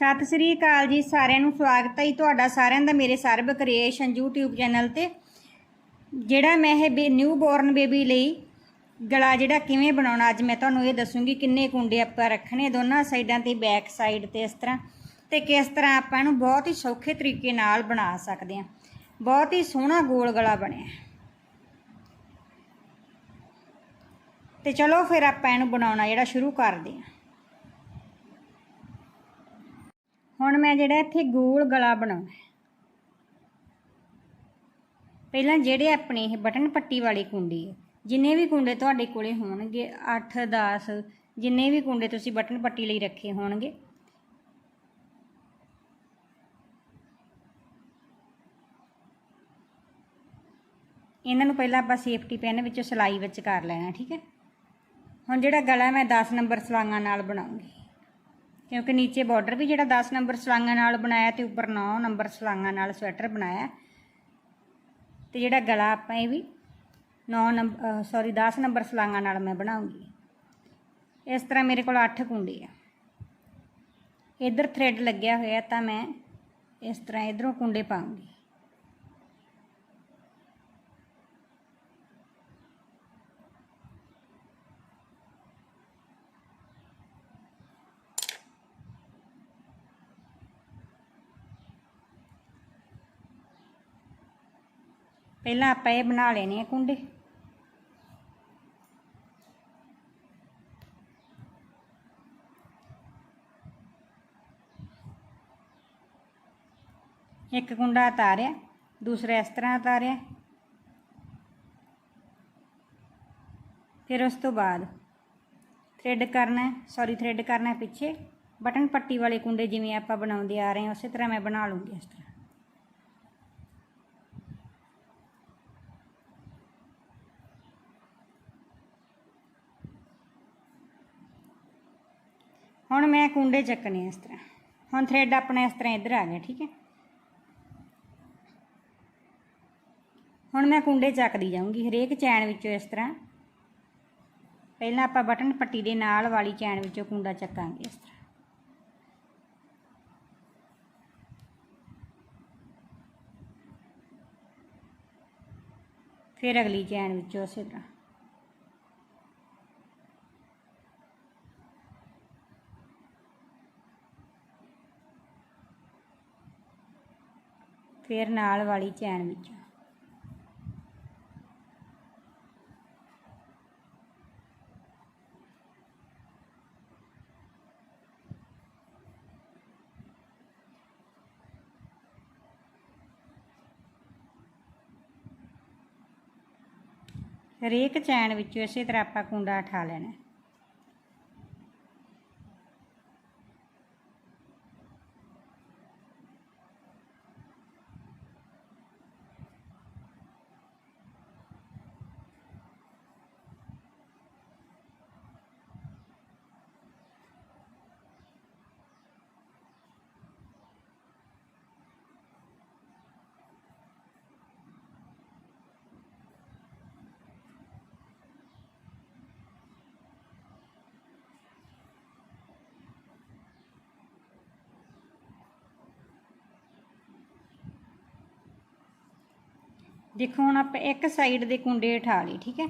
ਸਤਿ ਸ੍ਰੀ ਅਕਾਲ ਜੀ, ਸਾਰਿਆਂ ਨੂੰ ਸਵਾਗਤ ਹੈ ਜੀ ਤੁਹਾਡਾ ਸਾਰਿਆਂ ਦਾ ਮੇਰੇ ਸਰਬ ਕ੍ਰੀਏਸ਼ਨ YouTube ਚੈਨਲ ਤੇ, ਜਿਹੜਾ ਮੈਂ ਇਹ ਨਿਊ ਬੋਰਨ ਬੇਬੀ ਲਈ ਗਲਾ ਜਿਹੜਾ ਕਿਵੇਂ ਬਣਾਉਣਾ, ਅੱਜ ਮੈਂ ਤੁਹਾਨੂੰ ਇਹ ਦੱਸੂਗੀ ਕਿੰਨੇ ਕੁੰਡੇ ਆਪਾਂ ਰੱਖਣੇ, ਦੋਨਾਂ ਸਾਈਡਾਂ ਤੇ ਬੈਕ ਸਾਈਡ ਤੇ ਇਸ ਤਰ੍ਹਾਂ, ਤੇ ਕਿਸ ਤਰ੍ਹਾਂ ਆਪਾਂ ਇਹਨੂੰ ਬਹੁਤ ਹੀ ਸੌਖੇ ਤਰੀਕੇ ਨਾਲ ਬਣਾ ਸਕਦੇ ਹਾਂ। ਬਹੁਤ ਹੀ ਸੋਹਣਾ ਗੋਲ ਗਲਾ ਬਣਿਆ। ਤੇ ਚਲੋ ਫਿਰ ਆਪਾਂ ਇਹਨੂੰ ਬਣਾਉਣਾ ਜਿਹੜਾ ਸ਼ੁਰੂ ਕਰਦੇ ਹਾਂ। ਹੁਣ ਮੈਂ ਜਿਹੜਾ ਇੱਥੇ ਗੋਲ ਗਲਾ ਬਣਾਉਣਾ ਪਹਿਲਾਂ ਜਿਹੜੇ ਆਪਣੇ ਇਹ ਬਟਨ ਪੱਟੀ ਵਾਲੀ ਕੁੰਡੀ ਹੈ ਜਿੰਨੇ ਵੀ ਕੁੰਡੇ ਤੁਹਾਡੇ ਕੋਲੇ ਹੋਣਗੇ 8 10 ਜਿੰਨੇ ਵੀ ਕੁੰਡੇ ਤੁਸੀਂ ਬਟਨ ਪੱਟੀ ਲਈ ਰੱਖੇ ਹੋਣਗੇ। ਇਹਨਾਂ ਨੂੰ ਪਹਿਲਾਂ ਆਪਾਂ ਸੇਫਟੀ ਪੈਨ ਵਿੱਚੋਂ ਸਿਲਾਈ ਵਿੱਚ ਕਰ ਲੈਣਾ, ਠੀਕ ਹੈ। ਹੁਣ ਜਿਹੜਾ ਗਲਾ ਮੈਂ 10 ਨੰਬਰ ਸਲਾਈਆਂ ਨਾਲ ਬਣਾਉਂਗੀ। ਕਿਉਂਕਿ ਨੀਚੇ ਬਾਰਡਰ ਵੀ ਜਿਹੜਾ 10 ਨੰਬਰ ਸਲਾਈਆਂ ਨਾਲ ਬਣਾਇਆ ਤੇ ਉੱਪਰ 9 ਨੰਬਰ ਸਲਾਈਆਂ ਨਾਲ ਸਵੈਟਰ ਬਣਾਇਆ। ਤੇ ਜਿਹੜਾ ਗਲਾ ਆਪਾਂ ਇਹ ਵੀ 9 ਨੰਬਰ ਸੌਰੀ 10 ਨੰਬਰ ਸਲਾਈਆਂ ਨਾਲ ਮੈਂ ਬਣਾਉਂਗੀ। ਇਸ ਤਰ੍ਹਾਂ ਮੇਰੇ ਕੋਲ 8 ਕੁੰਡੇ ਆ। ਇਧਰ ਥ੍ਰੈਡ ਲੱਗਿਆ ਹੋਇਆ ਤਾਂ ਮੈਂ ਇਸ ਤਰ੍ਹਾਂ ਇਧਰੋਂ ਕੁੰਡੇ ਪਾਉਂਗੀ। ਪਹਿਲਾਂ ਆਪਾਂ ਇਹ ਬਣਾ ਲੈਣੇ ਆ ਕੁੰਡੇ। ਇੱਕ ਕੁੰਡਾ ਉਤਾਰਿਆ, ਦੂਸਰਾ ਇਸ ਤਰ੍ਹਾਂ ਉਤਾਰਿਆ। ਫਿਰ ਉਸ ਤੋਂ ਬਾਅਦ ਥ੍ਰੈਡ ਕਰਨਾ ਸੌਰੀ ਥ੍ਰੈਡ ਕਰਨਾ ਪਿੱਛੇ, ਬਟਨ ਪੱਟੀ ਵਾਲੇ ਕੁੰਡੇ ਜਿਵੇਂ ਆਪਾਂ ਬਣਾਉਂਦੇ ਆ ਰਹੇ ਹਾਂ, ਉਸੇ ਤਰ੍ਹਾਂ ਮੈਂ ਬਣਾ ਲੂੰਗੀ ਇਸ ਤਰ੍ਹਾਂ। ਹੁਣ ਮੈਂ ਕੁੰਡੇ ਚੱਕਣੇ ਇਸ ਤਰ੍ਹਾਂ ਹੁਣ ਥ੍ਰੈਡ ਆਪਣਾ ਇਸ ਤਰ੍ਹਾਂ ਇੱਧਰ ਆ ਗਿਆ ਠੀਕ ਹੈ ਹੁਣ ਮੈਂ ਕੁੰਡੇ ਚੱਕਦੀ ਜਾਊਂਗੀ ਹਰੇਕ ਚੈਨ ਵਿੱਚੋਂ ਇਸ ਤਰ੍ਹਾਂ ਪਹਿਲਾਂ ਆਪਾਂ ਬਟਨ ਪੱਟੀ ਦੇ ਨਾਲ ਵਾਲੀ ਚੈਨ ਵਿੱਚੋਂ ਕੁੰਡਾ ਚੱਕਾਂਗੇ ਇਸ ਤਰ੍ਹਾਂ ਫਿਰ ਅਗਲੀ ਚੈਨ ਵਿੱਚੋਂ ਉਸੇ ਤਰ੍ਹਾਂ ਫਿਰ ਨਾਲ ਵਾਲੀ ਚੈਨ ਵਿੱਚ ਹਰੇਕ ਚੈਨ ਵਿੱਚੋਂ ਇਸੇ ਤਰ੍ਹਾਂ ਆਪਾਂ ਕੁੰਡਾ ਉਠਾ ਲੈਣਾ ਦੇਖੋ ਹੁਣ ਆਪਾਂ ਇੱਕ ਸਾਈਡ ਦੇ ਕੁੰਡੇ ਉਠਾ ਲਏ, ਠੀਕ ਹੈ?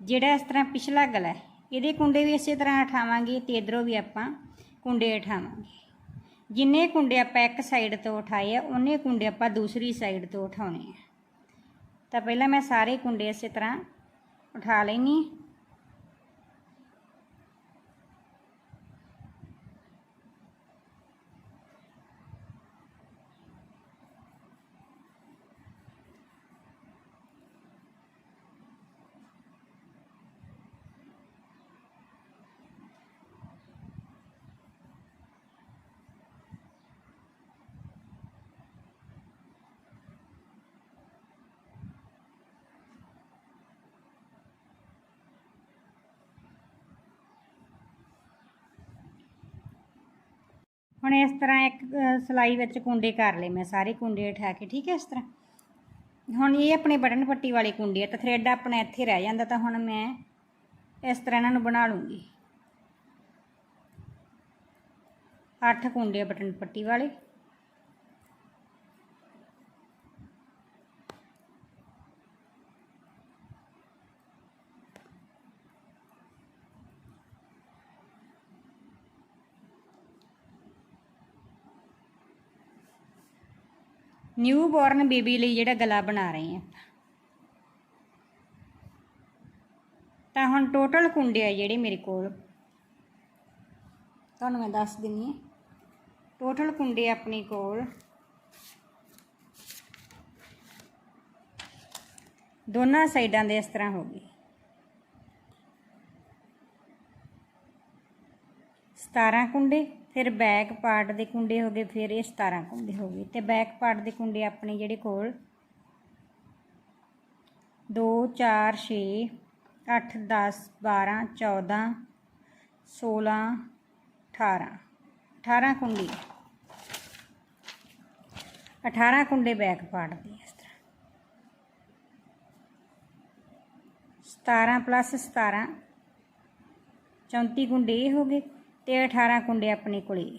ਜਿਹੜਾ ਇਸ ਤਰ੍ਹਾਂ ਪਿਛਲਾ ਗਲਾ ਹੈ, ਇਹਦੇ ਕੁੰਡੇ ਵੀ ਇਸੇ ਤਰ੍ਹਾਂ ਉਠਾਵਾਂਗੇ ਤੇ ਇਧਰੋਂ ਵੀ ਆਪਾਂ ਕੁੰਡੇ ਉਠਾਵਾਂਗੇ। ਜਿੰਨੇ ਕੁੰਡੇ ਆਪਾਂ ਇੱਕ ਸਾਈਡ ਤੋਂ ਉਠਾਏ ਆ, ਉਹਨੇ ਕੁੰਡੇ ਆਪਾਂ ਦੂਸਰੀ ਸਾਈਡ ਤੋਂ ਉਠਾਉਣੇ ਆ। ਤਾਂ ਪਹਿਲਾਂ ਮੈਂ ਸਾਰੇ ਕੁੰਡੇ ਇਸੇ ਤਰ੍ਹਾਂ ਉਠਾ ਲੈਣੀ ਹੁਣ ਇਸ ਤਰ੍ਹਾਂ ਇੱਕ ਅ, ਸਲਾਈ ਵਿੱਚ ਕੁੰਡੇ ਕਰ ਲਏ ਮੈਂ ਸਾਰੇ ਕੁੰਡੇ ਉਠਾ ਕੇ ਠੀਕ ਹੈ ਇਸ ਤਰ੍ਹਾਂ? ਹੁਣ ਇਹ ਆਪਣੇ ਬਟਨ ਪੱਟੀ ਵਾਲੇ ਕੁੰਡੇ ਆ ਤਾਂ ਥ੍ਰੈਡ ਆਪਣਾ ਇੱਥੇ ਰਹਿ ਜਾਂਦਾ ਤਾਂ ਹੁਣ ਮੈਂ ਇਸ ਤਰ੍ਹਾਂ ਇਹਨਾਂ ਨੂੰ ਬਣਾ ਲੂੰਗੀ। ਅੱਠ ਕੁੰਡੇ ਆ ਬਟਨ ਪੱਟੀ ਵਾਲੇ। ਨਿਊ ਬੋਰਨ ਬੇਬੀ ਲਈ ਜਿਹੜਾ ਗਲਾ ਬਣਾ ਰਹੇ ਆ। ਤਾਂ ਹੁਣ ਟੋਟਲ ਕੁੰਡੇ ਆ ਜਿਹੜੇ ਮੇਰੇ ਕੋਲ। ਤੁਹਾਨੂੰ ਮੈਂ ਦੱਸ ਦਿੰਨੀ ਹਾਂ। ਟੋਟਲ ਕੁੰਡੇ ਆਪਣੇ ਕੋਲ। ਦੋਨਾਂ ਸਾਈਡਾਂ ਦੇ ਇਸ ਤਰ੍ਹਾਂ ਹੋ ਗਏ। 17 ਕੁੰਡੇ। ਫਿਰ ਬੈਕ ਪਾਰਟ ਦੇ ਕੁੰਡੇ ਹੋ ਗਏ, ਫਿਰ ਇਹ 17 ਕੁੰਡੇ ਹੋ ਗਏ। ਤੇ ਬੈਕ ਪਾਰਟ ਦੇ ਕੁੰਡੇ ਆਪਣੇ ਜਿਹੜੇ ਕੋਲ 2 4 6 8 10 12 14 16 18 18 ਕੁੰਡੇ। 18 ਕੁੰਡੇ ਬੈਕ ਪਾਰਟ ਦੇ ਇਸ ਤਰ੍ਹਾਂ। 17 ਪਲੱਸ 17 34 ਕੁੰਡੇ ਇਹ ਹੋ ਗਏ। ਤੇ 18 ਕੁੰਡੇ ਆਪਣੇ ਕੋਲੇ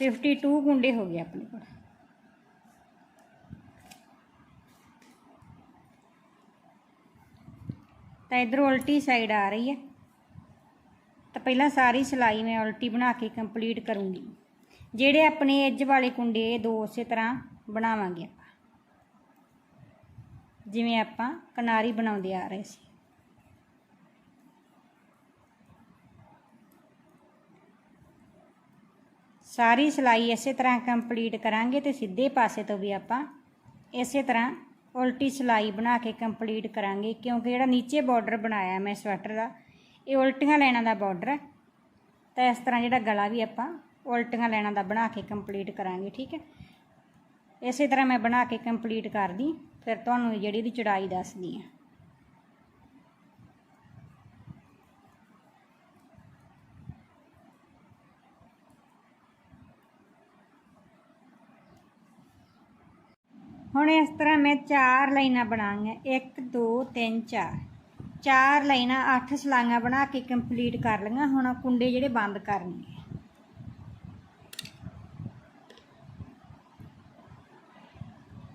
52 ਕੁੰਡੇ ਹੋ ਗਏ ਆਪਣੇ ਕੋਲ। ਤਾਂ ਇਧਰ ਉਲਟੀ ਸਾਈਡ ਆ ਰਹੀ ਹੈ। ਤਾਂ ਪਹਿਲਾਂ ਸਾਰੀ ਸਿਲਾਈ ਮੈਂ ਉਲਟੀ ਬਣਾ ਕੇ ਕੰਪਲੀਟ ਕਰੂੰਗੀ। ਜਿਹੜੇ ਆਪਣੇ ਐਜ ਵਾਲੇ ਕੁੰਡੇ ਇਹ ਦੋ ਉਸੇ ਤਰ੍ਹਾਂ ਬਣਾਵਾਂਗੇ ਆਪਾਂ। ਜਿਵੇਂ ਆਪਾਂ ਕਿਨਾਰੀ ਬਣਾਉਂਦੇ ਆ ਰਹੇ ਸੀ। ਸਾਰੀ ਸਿਲਾਈ ਇਸੇ ਤਰ੍ਹਾਂ ਕੰਪਲੀਟ ਕਰਾਂਗੇ ਤੇ ਸਿੱਧੇ ਪਾਸੇ ਤੋਂ ਵੀ ਆਪਾਂ ਇਸੇ ਤਰ੍ਹਾਂ ਉਲਟੀ ਸਿਲਾਈ ਬਣਾ ਕੇ ਕੰਪਲੀਟ ਕਰਾਂਗੇ, ਕਿਉਂਕਿ ਜਿਹੜਾ ਨੀਚੇ ਬਾਰਡਰ ਬਣਾਇਆ ਮੈਂ ਸਵੈਟਰ ਦਾ, ਇਹ ਉਲਟੀਆਂ ਲਾਈਨਾਂ ਦਾ ਬਾਰਡਰ ਹੈ। ਤਾਂ ਇਸ ਤਰ੍ਹਾਂ ਜਿਹੜਾ ਗਲਾ ਵੀ ਆਪਾਂ ਉਲਟੀਆਂ ਲਾਈਨਾਂ ਦਾ ਬਣਾ ਕੇ ਕੰਪਲੀਟ ਕਰਾਂਗੇ, ਠੀਕ ਹੈ? ਇਸੇ ਤਰ੍ਹਾਂ ਮੈਂ ਬਣਾ ਕੇ ਕੰਪਲੀਟ ਕਰਦੀ, ਫਿਰ ਤੁਹਾਨੂੰ ਜਿਹੜੀ ਦੀ ਚੜਾਈ ਦੱਸਦੀ ਹਾਂ। ਹੁਣ ਇਸ ਤਰ੍ਹਾਂ ਮੈਂ ਚਾਰ ਲਾਈਨਾਂ ਬਣਾਉਣੀਆਂ 1 2 3 4 ਚਾਰ ਲਾਈਨਾਂ 8 ਸਲਾਈਆਂ ਬਣਾ ਕੇ ਕੰਪਲੀਟ ਕਰ ਲਈਆਂ। ਹੁਣ ਕੁੰਡੇ ਜਿਹੜੇ ਬੰਦ ਕਰਨੇ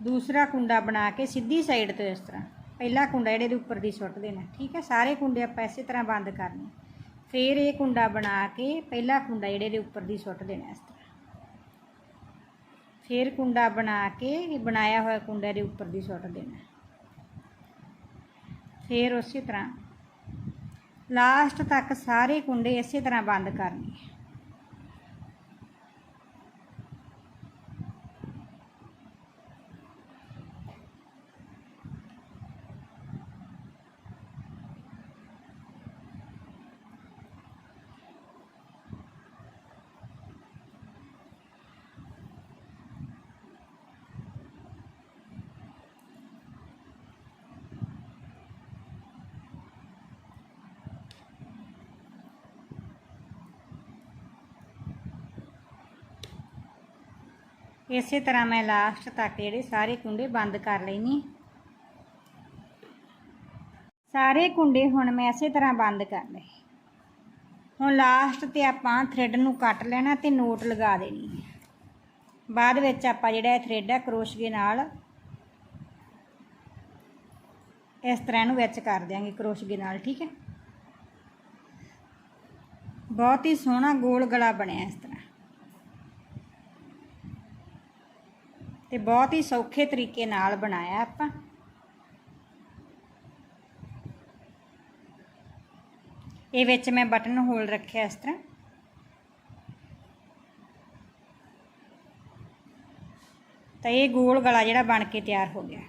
ਦੂਸਰਾ ਕੁੰਡਾ ਬਣਾ ਕੇ ਸਿੱਧੀ ਸਾਈਡ ਤੋਂ ਇਸ ਤਰ੍ਹਾਂ। ਪਹਿਲਾ ਕੁੰਡਾ ਜਿਹੜੇ ਦੇ ਉੱਪਰ ਦੀ ਸੁੱਟ ਦੇਣਾ, ਠੀਕ ਹੈ? ਸਾਰੇ ਕੁੰਡੇ ਆਪਾਂ ਇਸੇ ਤਰ੍ਹਾਂ ਬੰਦ ਕਰਨੇ। ਫਿਰ ਇਹ ਕੁੰਡਾ ਬਣਾ ਕੇ ਪਹਿਲਾ ਕੁੰਡਾ ਜਿਹੜੇ ਦੇ ਉੱਪਰ ਦੀ ਸੁੱਟ ਦੇਣਾ ਇਸ ਤਰ੍ਹਾਂ। ਫਿਰ ਕੁੰਡਾ ਬਣਾ ਕੇ ਬਣਾਇਆ ਹੋਇਆ ਕੁੰਡੇ ਦੇ ਉੱਪਰ ਦੀ ਸੁੱਟ ਦੇਣਾ। ਫਿਰ ਉਸੇ ਤਰ੍ਹਾਂ। ਲਾਸਟ ਤੱਕ ਸਾਰੇ ਕੁੰਡੇ ਇਸੇ ਤਰ੍ਹਾਂ ਬੰਦ ਕਰਨੇ। ਇਸੇ ਤਰ੍ਹਾਂ ਮੈਂ ਲਾਸਟ ਤੱਕ ਜਿਹੜੇ ਸਾਰੇ ਕੁੰਡੇ ਬੰਦ ਕਰ ਲੈਣੀ ਸਾਰੇ ਕੁੰਡੇ ਹੁਣ ਮੈਂ ਇਸੇ ਤਰ੍ਹਾਂ ਬੰਦ ਕਰ ਲਏ। ਹੁਣ ਲਾਸਟ ਤੇ ਆਪਾਂ ਥ੍ਰੈਡ ਨੂੰ ਕੱਟ ਲੈਣਾ ਤੇ ਨੋਟ ਲਗਾ ਦੇਣੀ ਹੈ। ਬਾਅਦ ਵਿੱਚ ਆਪਾਂ ਜਿਹੜਾ ਇਹ ਥ੍ਰੈਡ ਹੈ ਕਰੋਸ਼ੀਏ ਨਾਲ ਇਸ ਤਰ੍ਹਾਂ ਇਹਨੂੰ ਵਿੱਚ ਕਰ ਦਿਆਂਗੇ ਕਰੋਸ਼ੀਏ ਨਾਲ, ਠੀਕ ਹੈ। ਬਹੁਤ ਹੀ ਸੋਹਣਾ ਗੋਲ ਗਲਾ ਬਣਿਆ ਇਸ ਤਰ੍ਹਾਂ। ਤੇ ਬਹੁਤ ਹੀ ਸੌਖੇ ਤਰੀਕੇ ਨਾਲ ਬਣਾਇਆ ਆਪਾਂ। ਇਹ ਵਿੱਚ ਮੈਂ ਬਟਨ ਹੋਲ ਰੱਖਿਆ ਇਸ ਤਰ੍ਹਾਂ। ਤਾਂ ਇਹ ਗੋਲ ਗਲਾ ਜਿਹੜਾ ਬਣ ਕੇ ਤਿਆਰ ਹੋ ਗਿਆ।